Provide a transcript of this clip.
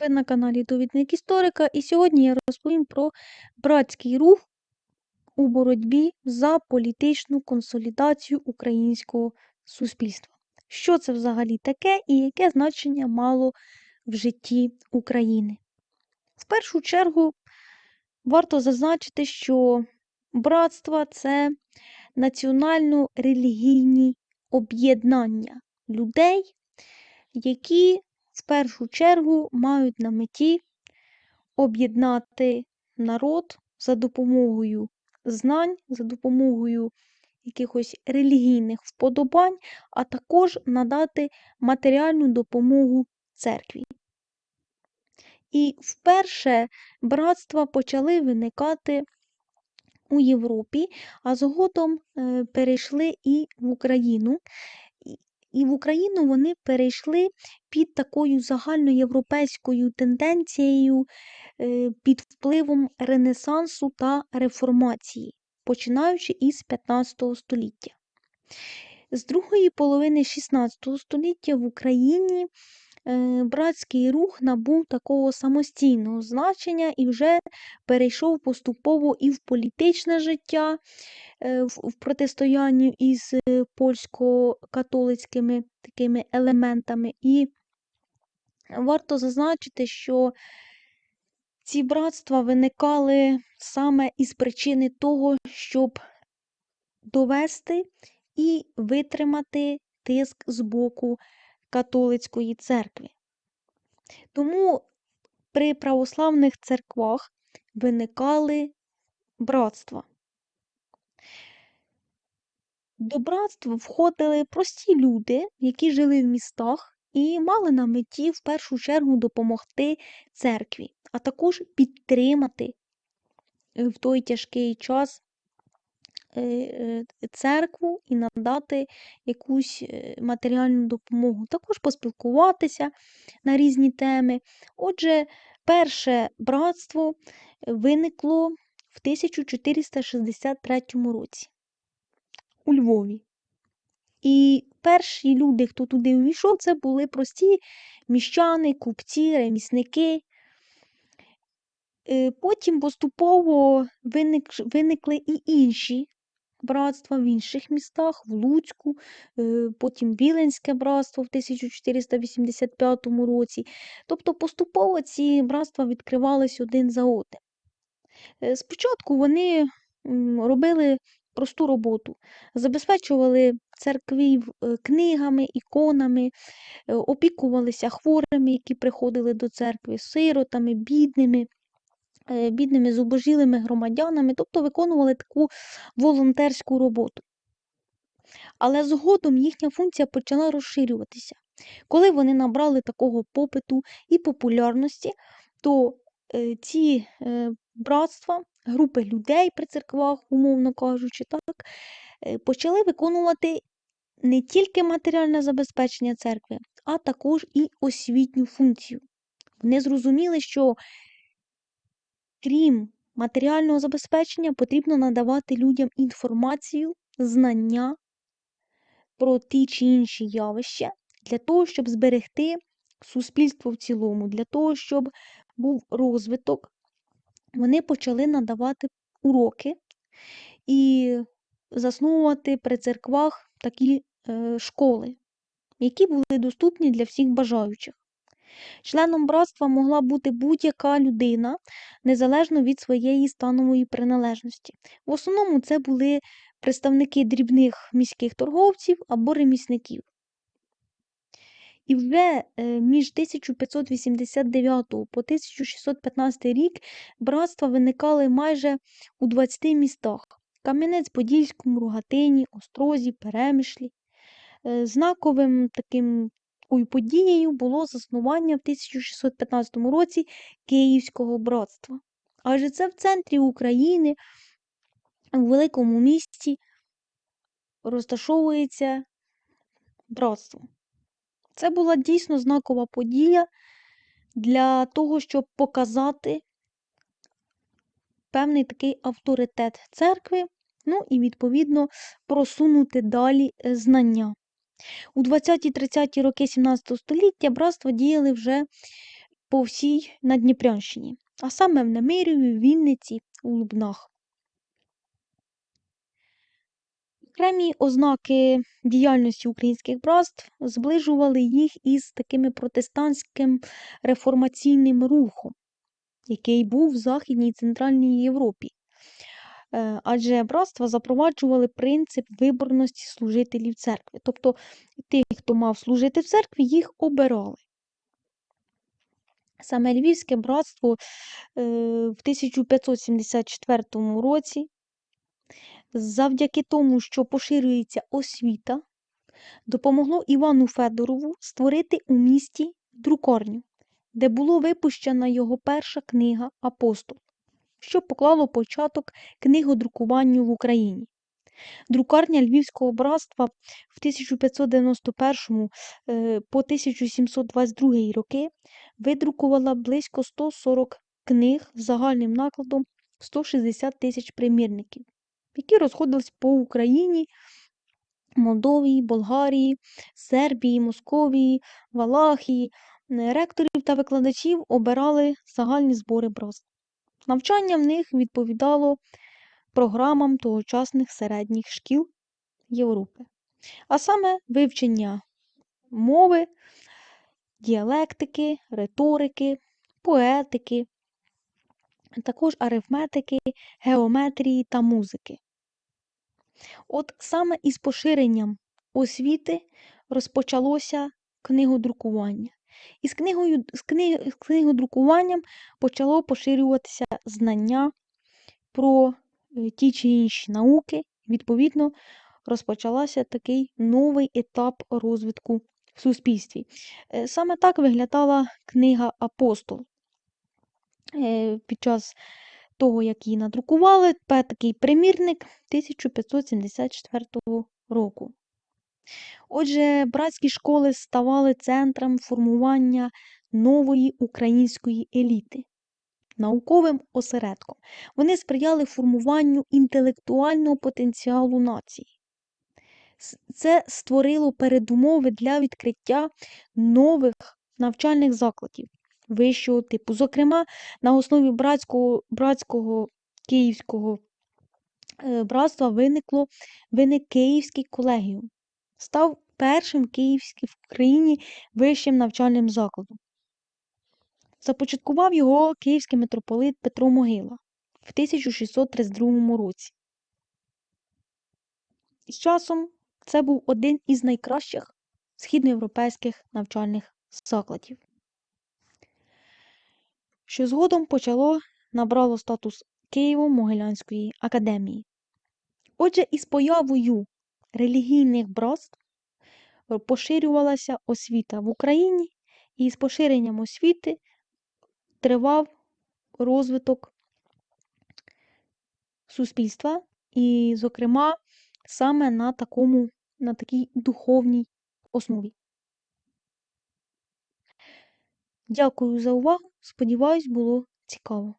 Ви на каналі Довідник Історика, і сьогодні я розповім про братський рух у боротьбі за політичну консолідацію українського суспільства. Що це взагалі таке і яке значення мало в житті України? В першу чергу варто зазначити, що братства це національно-релігійні об'єднання людей, які в першу чергу мають на меті об'єднати народ за допомогою знань, за допомогою якихось релігійних вподобань, а також надати матеріальну допомогу церкві. І вперше братства почали виникати у Європі, а згодом е, перейшли і в Україну. І- в Україну вони перейшли під такою загальноєвропейською тенденцією, е, під впливом Ренесансу та реформації, починаючи із 15 століття. З другої половини 16 століття в Україні братський рух набув такого самостійного значення і вже перейшов поступово і в політичне життя, е, в в протистоянні із е, польсько-католицькими такими елементами. І варто зазначити, що ці братства виникали саме із причини того, щоб довести і витримати тиск з боку католицької церкви. Тому при православних церквах виникали братства. До братств входили прості люди, які жили в містах і мали на меті в першу чергу допомогти церкві, а також підтримати в той тяжкий час церкву і надати якусь е, матеріальну допомогу, також поспілкуватися на різні теми. Отже, перше братство виникло в 1463 році у Львові. І перші люди, хто туди увійшов, це були прості міщани, купці, ремісники. Е, Потім поступово виник, виникли і інші братства в інших містах, в Луцьку, е, потім Віленське братство в 1485 році. Тобто поступово ці братства відкривались один за одним. Е, Спочатку вони робили просту роботу, забезпечували церквів е, книгами, іконами, опікувалися хворими, які приходили до церкви, сиротами, бідними, бідними зубожілими громадянами, тобто виконували таку волонтерську роботу. Але згодом їхня функція почала розширюватися. Коли вони набрали такого попиту і популярності, то е, ці е, братства, групи людей при церквах, умовно кажучи, так, е, почали виконувати не тільки матеріальне забезпечення церкви, а також і освітню функцію. Вони зрозуміли, що крім матеріального забезпечення, потрібно надавати людям інформацію, знання про ті чи інші явища для того, щоб зберегти суспільство в цілому, для того, щоб був розвиток, вони почали надавати уроки і засновувати при церквах такі е, школи, які були доступні для всіх бажаючих. Членом братства могла бути будь-яка людина, незалежно від своєї станової приналежності. В основному це були представники дрібних міських торговців або ремісників. І вже е, між 1589 по 1615 рік братства виникали майже у 20 містах: Кам'янець-Подільському, Рогатині, Острозі, Перемишлі. Е, Знаковим таким такою подією було заснування в 1615 році Київського братства. Адже це в центрі України, у великому місті, розташовується братство. Це була дійсно знакова подія для того, щоб показати певний такий авторитет церкви, ну і, відповідно, просунути далі е, знання. У 20-30 роки 17 століття братства діяли вже по всій Надніпрянщині, а саме в Немиріві, Вінниці, у Лубнах. Окремі ознаки діяльності українських братств зближували їх із такими протестантським реформаційним рухом, який був в Західній і Центральній Європі. Е, Адже братства запроваджували принцип виборності служителів церкви. Тобто тих, хто мав служити в церкві, їх обирали. Саме Львівське братство е, в 1574 році, завдяки тому, що поширюється освіта, допомогло Івану Федорову створити у місті друкарню, де було випущена його перша книга Апостол, що поклало початок книгодрукуванню в Україні. Друкарня Львівського братства в 1591 е, по 1722 роки видрукувала близько 140 книг з загальним накладом 160 тисяч примірників, які розходились по Україні, Молдовії, Болгарії, Сербії, Московії, Валахії. Ректорів та викладачів обирали загальні збори братств. Навчання в них відповідало програмам тогочасних середніх шкіл Європи, а саме вивчення мови, діалектики, риторики, поетики, також арифметики, геометрії та музики. От саме із поширенням освіти розпочалося книгодрукування. І з, книгою, з, кни, з книгодрукуванням почало поширюватися знання про е, ті чи інші науки. Відповідно, розпочалася такий новий етап розвитку в суспільстві. Е, Саме так виглядала книга Апостол. Е, Під час того, як її надрукували, такий примірник 1574 року. Отже, братські школи ставали центром формування нової української еліти, науковим осередком. Вони сприяли формуванню інтелектуального потенціалу нації. Це створило передумови для відкриття нових навчальних закладів вищого типу. Зокрема, на основі братського, братського київського е, братства виникло виник Київський колегіум. Став першим київським в Україні вищим навчальним закладом. Започаткував його київський митрополит Петро Могила в 1632 році. З часом це був один із найкращих східноєвропейських навчальних закладів, що згодом почало набрало статус Києво-Могилянської академії. Отже, із появою релігійних братств е, поширювалася освіта в Україні, і з поширенням освіти тривав розвиток суспільства, і, зокрема, саме на такому, на такій духовній основі. Дякую за увагу. Сподіваюсь, було цікаво.